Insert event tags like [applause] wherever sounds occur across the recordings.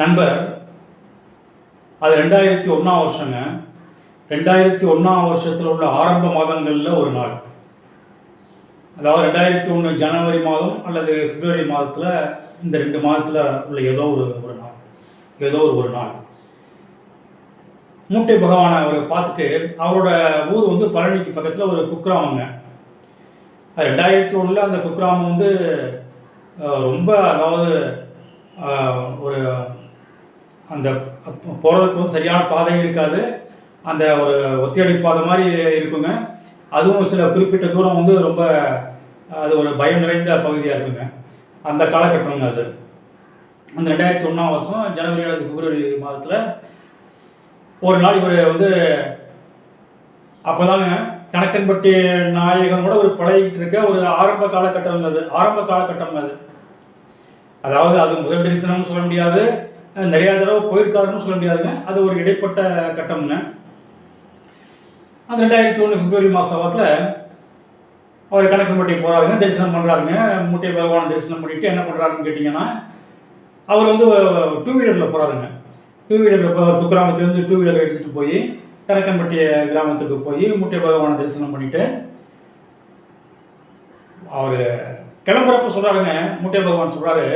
நண்பர் அது ரெண்டாயிரத்தி ஒன்றாம் வருஷங்க. ரெண்டாயிரத்தி ஒன்றாம் வருஷத்தில் உள்ள ஆரம்ப மாதங்களில் ஒரு நாள். அதாவது ரெண்டாயிரத்தி ஒன்று ஜனவரி மாதம் அல்லது பிப்ரவரி மாதத்தில் இந்த ரெண்டு மாதத்தில் உள்ள ஏதோ ஒரு ஒரு நாள். ஏதோ ஒரு ஒரு நாள். மூட்டை பகவானை அவர் பார்த்துட்டு அவரோட ஊர் வந்து பழனிக்கு பக்கத்தில் ஒரு குக்கிராமங்க. அது ரெண்டாயிரத்தி ஒன்றில் அந்த குக்கிராமம் வந்து ரொம்ப அதாவது ஒரு அந்த போகிறதுக்கு வந்து சரியான பாதை இருக்காது. அந்த ஒரு ஒத்தியடி பாதை மாதிரி இருக்குங்க. அதுவும் சில குறிப்பிட்ட தூரம் வந்து ரொம்ப அது ஒரு பயம் நிறைந்த பகுதியாக இருக்குங்க. அந்த காலகட்டம்ங்க அது. அந்த ரெண்டாயிரத்தி ஒன்றாம் வருஷம் ஜனவரி அல்லது பிப்ரவரி மாதத்தில் ஒரு நாள் இவர் வந்து அப்போதாங்க கணக்கன்பட்டி நாயகம் கூட ஒரு பழகிட்டு இருக்க ஒரு ஆரம்ப காலகட்டம் அது. ஆரம்ப காலகட்டம் அது. அதாவது அது முதல் தரிசனம்னு சொல்ல முடியாது. நிறைய தடவை போயிருக்காருன்னு சொல்ல முடியாதுங்க. அது ஒரு இடைப்பட்ட கட்டம்ங்க. அந்த ரெண்டாயிரத்தி ஒன்று பிப்ரவரி மாதம் வாக்கில் அவர் கணக்கன்பட்டி போகிறாருங்க தரிசனம் பண்ணுறாருங்க மூட்டை பகவானை தரிசனம் பண்ணிட்டு என்ன பண்ணுறாருன்னு கேட்டிங்கன்னா அவர் வந்து டூ வீலரில் போகிறாருங்க டூ வீலரில் இப்போ குக்கிராமத்துலேருந்து டூ வீலர் எடுத்துகிட்டு போய் கணக்கன்பட்டி கிராமத்துக்கு போய் மூட்டை பகவானை தரிசனம் பண்ணிட்டு அவர் கிளம்புறப்ப சொல்கிறாருங்க மூட்டை பகவான் சொல்கிறாரு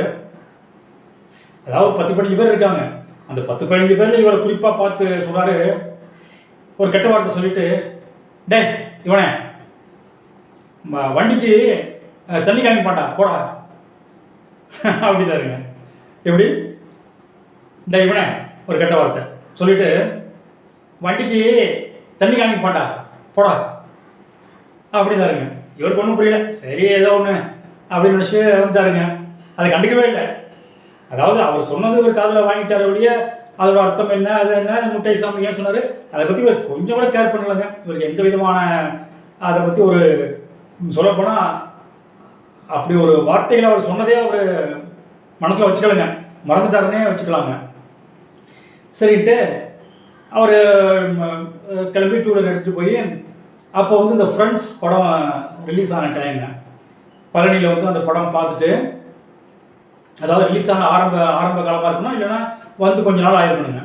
அதாவது பத்து பதினஞ்சு பேர் இருக்காங்க. அந்த பத்து பதினஞ்சு பேரில் இவரை குறிப்பாக பார்த்து சொல்கிறாரு ஒரு கெட்ட வார்த்தை சொல்லிட்டு டே இவனே வண்டிக்கு தண்ணி காமிக்க மாட்டா போடா. [laughs] அப்படிதாருங்க எப்படி? டே இவனே ஒரு கெட்ட வார்த்தை. சொல்லிட்டு வண்டிக்கு தண்ணி காமிக்க மாட்டா போடா. அப்படிதாருங்க இவருக்கு ஒன்றும் புரியல. சரி ஏதோ ஒன்று அப்படின்னு நினச்சி வந்துட்டாருங்க அதை கண்டுக்கவே இல்லை. அதாவது அவர் சொன்னது ஒரு காதில் வாங்கிட்டார் ஒழிய அதோட அர்த்தம் என்ன அது என்ன அது முட்டை சாமி ஏன் சொன்னார். அதை பற்றி இவர் கொஞ்சம் கூட கேர் பண்ணலைங்க. இவருக்கு எந்த விதமான அதை பற்றி ஒரு சொல்லப்போனால் அப்படி ஒரு வார்த்தைகளை அவர் சொன்னதே அவர் மனசில் வச்சுக்கலங்க. மறந்துட்டாருன்னே வச்சுக்கலாங்க. சரின்ட்டு அவர் கிளம்பி டூ வீலர் எடுத்துகிட்டு போய் அப்போ வந்து இந்த ஃப்ரெண்ட்ஸ் படம் ரிலீஸ் ஆன டைங்க பழனியில் வந்து அந்த படம் பார்த்துட்டு அதாவது ரிலீஸ் ஆன ஆரம்ப ஆரம்ப காலமாக இருக்கணும்? இல்லைன்னா வந்து கொஞ்ச நாள் ஆயிருக்கணுங்க.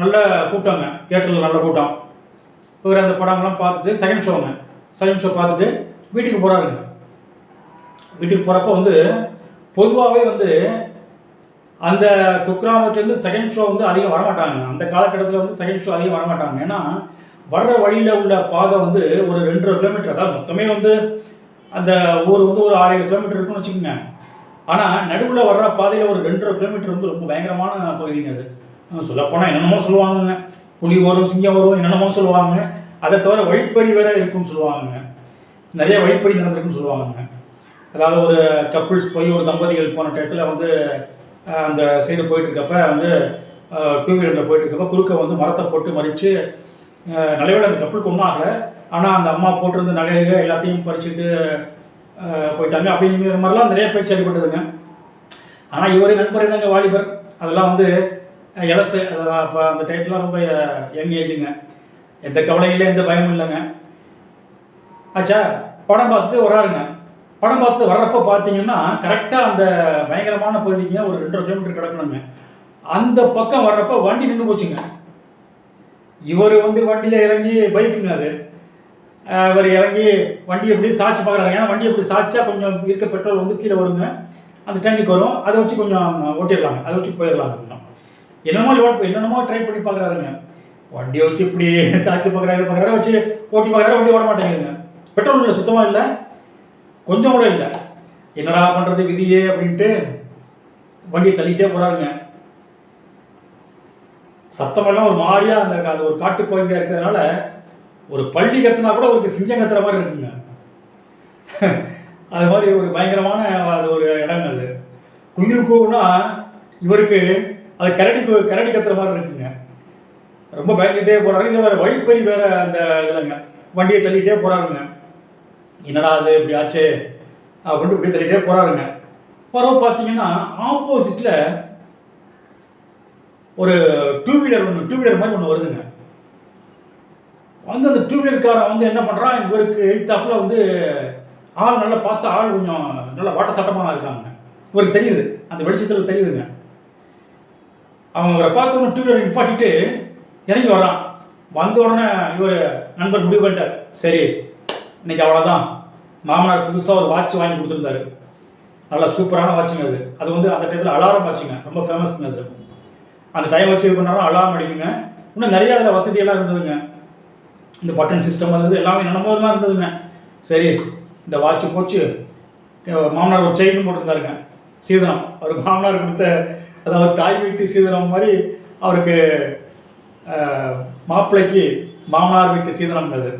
நல்ல கூட்டங்க. தியேட்டரில் நல்ல கூட்டம். இவர் அந்த படம்லாம் பார்த்துட்டு செகண்ட் ஷோங்க செகண்ட் ஷோ பார்த்துட்டு வீட்டுக்கு போகிறாருங்க வீட்டுக்கு போகிறப்ப வந்து பொதுவாகவே வந்து அந்த குக்கிராமத்துலேருந்து செகண்ட் ஷோ வந்து அதிகம் வரமாட்டாங்க. அந்த காலகட்டத்தில் வந்து செகண்ட் ஷோ அதிகம் வரமாட்டாங்க. ஏன்னா வர்ற வழியில் உள்ள பாதை வந்து ஒரு ரெண்டரை கிலோமீட்டர் அதாவது மொத்தமே வந்து அந்த ஊர் வந்து ஒரு ஆறு ஏழு கிலோமீட்டர் இருக்குன்னு வச்சுக்கோங்க. ஆனால் நடுவில் வர்ற பாதையில் ஒரு ரெண்டரை கிலோமீட்டர் வந்து ரொம்ப பயங்கரமான பகுதிங்க அது. சொல்லப்போனால் என்னென்னமோ சொல்லுவாங்கங்க. புலி வரும் சிங்கம் வரும் என்னென்னமோ சொல்லுவாங்க அதை தவிர வழிப்பறி வேற இருக்குன்னு சொல்லுவாங்கங்க. நிறைய வழிப்பறி நடந்திருக்குன்னு சொல்லுவாங்கங்க. அதாவது ஒரு கப்புள்ஸ் போய் ஒரு தம்பதிகள் போன டயத்தில் வந்து அந்த சைடு போயிட்டுருக்கப்ப வந்து டூ வீலரில் போயிட்டுருக்கப்ப குறுக்க வந்து மரத்தை போட்டு மறித்து நல்லவேளை அந்த கப்பலுக்கு ஒன்றும் ஆகலை. ஆனால் அந்த அம்மா போட்டிருந்த நகைகள் எல்லாத்தையும் பறிச்சுட்டு போயிட்டாங்க. அப்படிங்கிற மாதிரிலாம் நிறைய பேச்சு அடிபட்டதுங்க ஆனால் இவர் நண்பர் என்னங்க வாலிபர் அதெல்லாம் வந்து எலசு இலசு அதெல்லாம் அப்போ அந்த டயத்துலாம் ரொம்ப யங் ஏஜுங்க எந்த கவலையும் இல்லை எந்த பயமும் இல்லைங்க. ஆச்சா படம் பார்த்துட்டு வராருங்க படம் பார்த்துட்டு வர்றப்போ பார்த்தீங்கன்னா கரெக்டாக அந்த பயங்கரமான பகுதிங்க ஒரு ரெண்டரை கிலோமீட்டர் கிடக்கணுங்க. அந்த பக்கம் வர்றப்போ வண்டி நின்று போச்சுங்க. இவர் வந்து வண்டியில் இறங்கி பைக்குங்க அது. இவர் இறங்கி வண்டி எப்படி சாய்ச்சி பார்க்குறாங்க ஏன்னா வண்டி எப்படி சாய்ச்சா கொஞ்சம் இருக்க பெட்ரோல் வந்து கீழே வருங்க. அந்த டேங்க்கு வரும். அதை வச்சு கொஞ்சம் ஓட்டிடலாங்க அதை வச்சு போயிடலாங்க கொஞ்சம் என்னமோ லோட் என்னென்னமோ ட்ரை பண்ணி பார்க்குறாருங்க. வண்டியை வச்சு இப்படி சாய்ச்சி பார்க்குறாரு பார்க்குறாரு வச்சு ஓட்டி பார்க்குறாரு வண்டி ஓட மாட்டேங்குதுங்க. பெட்ரோல் இல்லை சுத்தமாக இல்லை. கொஞ்சம் கூட இல்லை. என்னடா பண்ணுறது விதியே அப்படின்ட்டு வண்டியை தள்ளிகிட்டே போகிறாருங்க சத்தமெல்லாம் ஒரு மாதிரியாக அந்த அது ஒரு காட்டு பகுதியாக இருக்கிறதுனால ஒரு பள்ளி கத்துனா கூட ஒரு சிங்கம் கத்துற மாதிரி இருக்குங்க. அது மாதிரி ஒரு பயங்கரமான அது ஒரு இடம் அது. குயில் கூவுனா இவருக்கு அது கரடி கரடி கத்துற மாதிரி இருக்குங்க. ரொம்ப பயந்துகிட்டே போறாரு. இது மாதிரி வழிப்பறி வேற அந்த இதுலங்க. வண்டியை தள்ளிட்டே போறாருங்க. என்னடா அது இப்படி ஆச்சு? அப்படின்ட்டு இப்படி தள்ளிட்டே போறாருங்க. பரவ பார்த்தீங்கன்னா ஆப்போசிட்ல ஒரு டூ வீலர் ஒன்று டூ வீலர் மாதிரி ஒன்று வருதுங்க. வந்து அந்த டூ வீலர்காரன் வந்து என்ன பண்ணுறான் இவருக்கு எழுத்தாப்பில் வந்து ஆள் நல்லா பார்த்து ஆள் கொஞ்சம் நல்லா வாட்ட சட்டமாக இருக்காங்க. இவருக்கு தெரியுது. அந்த வெளிச்சத்தில் தெரியுதுங்க. அவங்க இவரை பார்த்த உடனே டூ வீலர் நிப்பாட்டிட்டு இறங்கி வர்றான். வந்த உடனே இவர் நண்பர் முடிவு பண்ணிட்டார். சரி இன்னைக்கு அவ்வளோதான் மாமனார் புதுசாக ஒரு வாட்ச் வாங்கி கொடுத்துருந்தாரு. நல்லா சூப்பரான வாட்சுங்க அது. அது வந்து அந்த டயத்தில் அலாரம் வாட்சுங்க. ரொம்ப ஃபேமஸ்ங்க அது. அந்த டைம் வச்சு இது பண்ணாலும் அலாரம் அடிக்குங்க. இன்னும் நிறையா அதில் வசதியெல்லாம் இருந்ததுங்க. இந்த பட்டன் சிஸ்டம் வந்தது எல்லாமே என்னமோலாம் இருந்ததுங்க. சரி இந்த வாட்ச் போச்சு. மாமனார் ஒரு செயின் போட்டிருந்தாருங்க. சீதனம். அவருக்கு மாமனார் கொடுத்த அதாவது தாய் வீட்டு சீதனம் மாதிரி அவருக்கு மாப்பிள்ளைக்கு மாமனார் வீட்டு சீதனம் அது.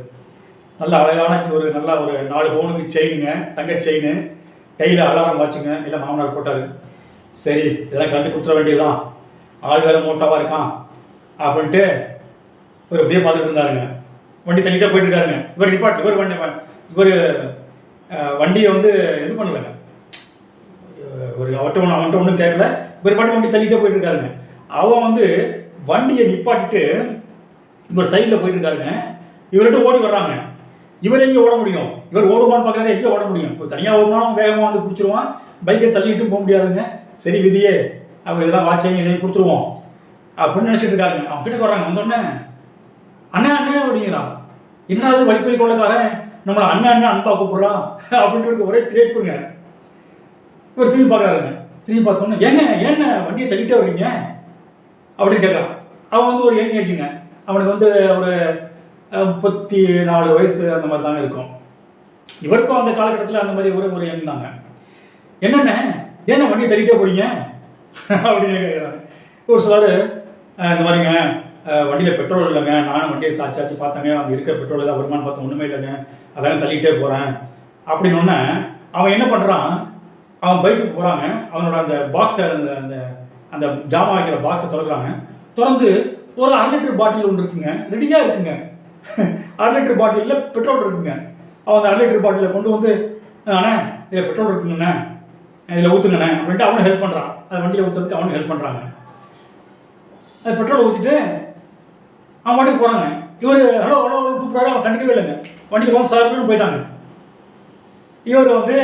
நல்ல அழகான ஒரு நல்ல ஒரு நாலு பவுனுக்கு செயினுங்க தங்க செயின் கையில் அலாரம் வாட்சுங்க இல்லை மாமனார் போட்டார். சரி இதெல்லாம் கழட்டி கொடுத்துட வேண்டியதுதான். ஆள் வேறு மூட்டாவாக இருக்கான். அப்படின்ட்டு ஒரு அப்படியே பார்த்துட்டு இருந்தாருங்க. வண்டி தள்ளிட்டே போயிட்டு இருக்காருங்க இவர் நிப்பாட்டு இவர் வண்டி இவர் வண்டியை வந்து இது பண்ணலைங்க ஒரு அவட்ட ஒன்று அவன்கிட்ட ஒன்றும் கேட்கல இவர் பாட்டு வண்டி தள்ளிட்டே போயிட்டு இருக்காருங்க அவன் வந்து வண்டியை நிப்பாட்டிட்டு இவர் சைடில் போயிட்டு இருக்காருங்க இவர்கிட்ட ஓடி வர்றாங்க. இவர் எங்கே ஓட முடியும்? இவர் ஓடுவான்னு பார்க்குறாரு எங்கே ஓட முடியும். இப்போ தனியாக ஓடினாலும் வேகமாக வந்து பிடிச்சிருவான். பைக்கை தள்ளிட்டும் போக முடியாதுங்க. சரி விதியே. அப்போ இதெல்லாம் வாட்சையும் இதையும் கொடுத்துருவோம். அப்படின்னு நினச்சிட்டு இருக்காருங்க. அவங்க கிட்ட வர்றாங்க வந்தோடனே அண்ணன் அண்ணன் அப்படிங்கிறான் என்ன அது வழிப்பறி கொள்ளக்காரன் நம்மளை அண்ணன் அண்ணன் அன்பா கூப்பிடுறான் அப்படின்ட்டு இருக்க ஒரே திரைப்புங்க இவர் திரும்பி பார்க்குறாருங்க. திரும்பி பார்த்தோன்னே ஏங்க ஏங்க வண்டியை தள்ளிட்டே வரீங்க அப்படின்னு கேட்குறான். அவன் வந்து ஒரு யங் ஏஜுங்க அவனுக்கு வந்து ஒரு முப்பத்தி நாலு வயசு அந்த மாதிரி தாங்க இருக்கும். இவருக்கும் அந்த காலகட்டத்தில் அந்த மாதிரி ஒரு ஒரு யங் தாங்க. என்னென்ன ஏன்னா வண்டியை தள்ளிட்டே போறீங்க? அப்படின்னு கேட்குறாங்க ஒரு சிலர் இந்த மாதிரிங்க வண்டியில் பெட்ரோல் இல்லைங்க. நானும் வண்டியை சாச்சாச்சு பார்த்தேங்க. அந்த இருக்கிற பெட்ரோல் தான் வருமானம் பார்த்தா ஒன்றுமே இல்லைங்க. அதான் தள்ளிகிட்டே போகிறேன் அப்படின்னு அவன் என்ன பண்ணுறான் அவன் பைக்குக்கு போகிறாங்க அவனோட அந்த பாக்ஸை அந்த அந்த அந்த ஜாமான் வைக்கிற பாக்ஸை திறக்கிறாங்க. திறந்து ஒரு அரை லிட்டர் பாட்டில் ஒன்று இருக்குங்க. ரெடியாக இருக்குங்க. [laughs] அரை லிட்டர் பாட்டிலில் பெட்ரோல் இருக்குங்க. அவன் அந்த அரை லிட்டர் பாட்டிலில் கொண்டு வந்து அண்ணே இதில் பெட்ரோல் இருக்குங்கண்ணே. இதில் ஊற்றுங்கண்ணே அப்படின்ட்டு அவனும் ஹெல்ப் பண்ணுறான் அது வண்டியில் ஊற்றுறதுக்கு அவனும் ஹெல்ப் பண்ணுறாங்க அது பெட்ரோல் ஊற்றிட்டு அவன் வண்டிக்கு போகிறாங்க இவர் ஹலோ ஹலோ கூப்பிட்றாரு. அவன் கண்டுக்கவே இல்லைங்க. வண்டிக்கு வந்து சார்னு போயிட்டாங்க. இவர் வந்து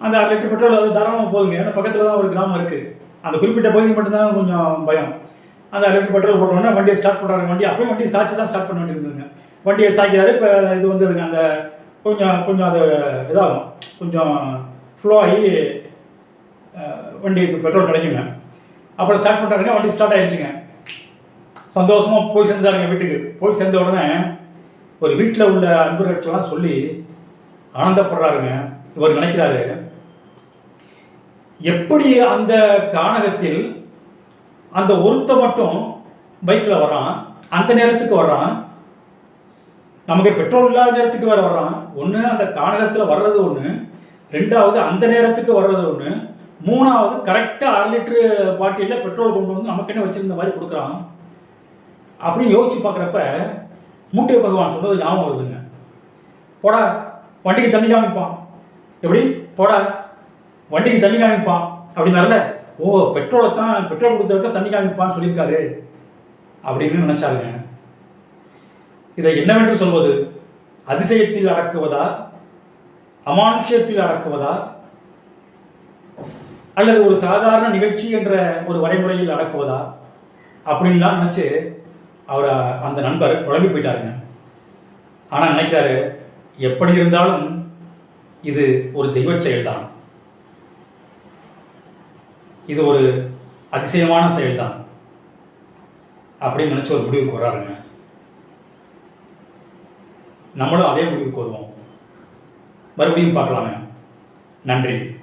அந்த அரை லிட்டர் பெட்ரோல் அது தாராளமாக போகுதுங்க ஏன்னா பக்கத்தில் தான் ஒரு கிராமம் இருக்குது அந்த குறிப்பிட்ட பகுதி மட்டும்தான் கொஞ்சம் பயம். அந்த அரை லிட்டர் பெட்ரோல் போட்டோன்னே வண்டியை ஸ்டார்ட் பண்ணுறாங்க வண்டி அப்பயும் வண்டியை சாய்ச்சி தான் ஸ்டார்ட் பண்ண வேண்டியிருந்ததுங்க. வண்டியை சாய்க்கிறாரு. இப்போ இது வந்ததுங்க அந்த கொஞ்சம் கொஞ்சம் அது இதாகும். கொஞ்சம் ஃப்ளோ ஆகி வண்டிக்கு பெட்ரோல் கிடைக்குங்க. அப்புறம் ஸ்டார்ட் பண்ணுறாருங்க வண்டி ஸ்டார்ட் ஆகிடுச்சுங்க சந்தோஷமாக போய் சேர்ந்தாருங்க வீட்டுக்கு. போய் சேர்ந்த உடனே ஒரு வீட்டில் உள்ள அன்பர்கள்ட்டெல்லாம் சொல்லி ஆனந்தப்படுறாருங்க. இவர் நினைக்கிறாரு எப்படி அந்த கானகத்தில் அந்த ஒருத்த மட்டும் பைக்கில் வரான் அந்த நேரத்துக்கு வர்றான் நமக்கு பெட்ரோல் இல்லாத நேரத்துக்கு வேறு வர்றான் ஒன்று அந்த கானகத்தில் வர்றது ஒன்று ரெண்டாவது அந்த நேரத்துக்கு வர்றது ஒன்று மூணாவது கரெக்டாக அரை லிட்டரு பாட்டிலில் பெட்ரோல் கொண்டு வந்து நமக்கு என்ன வச்சுருந்த மாதிரி கொடுக்குறான் அப்படின்னு யோசிச்சு பார்க்குறப்ப மூட்டை பகவான் சொன்னது ஞாபகம் வருதுங்க. போடா வண்டிக்கு தண்ணி காமிப்பான். எப்படி? போடா வண்டிக்கு தண்ணி காமிப்பான். அப்படின்னார்ல ஓ பெட்ரோலை தான் பெட்ரோல் கொடுத்ததுக்கு தண்ணி காமிப்பான்னு சொல்லியிருக்காரு. அப்படின்னு நினச்சாருங்க. இதை என்னவென்று சொல்வது? அதிசயத்தில் அடக்குவதா? அமானுஷ்யத்தில் அடக்குவதா? அல்லது ஒரு சாதாரண நிகழ்ச்சி என்ற ஒரு வரைமுறையில் அடக்குவதா? அப்படின்லாம் நினச்சி அவர் அந்த நண்பர் குழம்பி போயிட்டாருங்க. ஆனால் நினைக்கிறாரு எப்படி இருந்தாலும் இது ஒரு தெய்வ செயல்தான். இது ஒரு அதிசயமான செயல்தான். அப்படின்னு நினச்சி ஒரு முடிவுக்கு வராருங்க நம்மளும் அதே முடிவுக்கு வருவோம். மறுபடியும் பார்க்கலாங்க. நன்றி.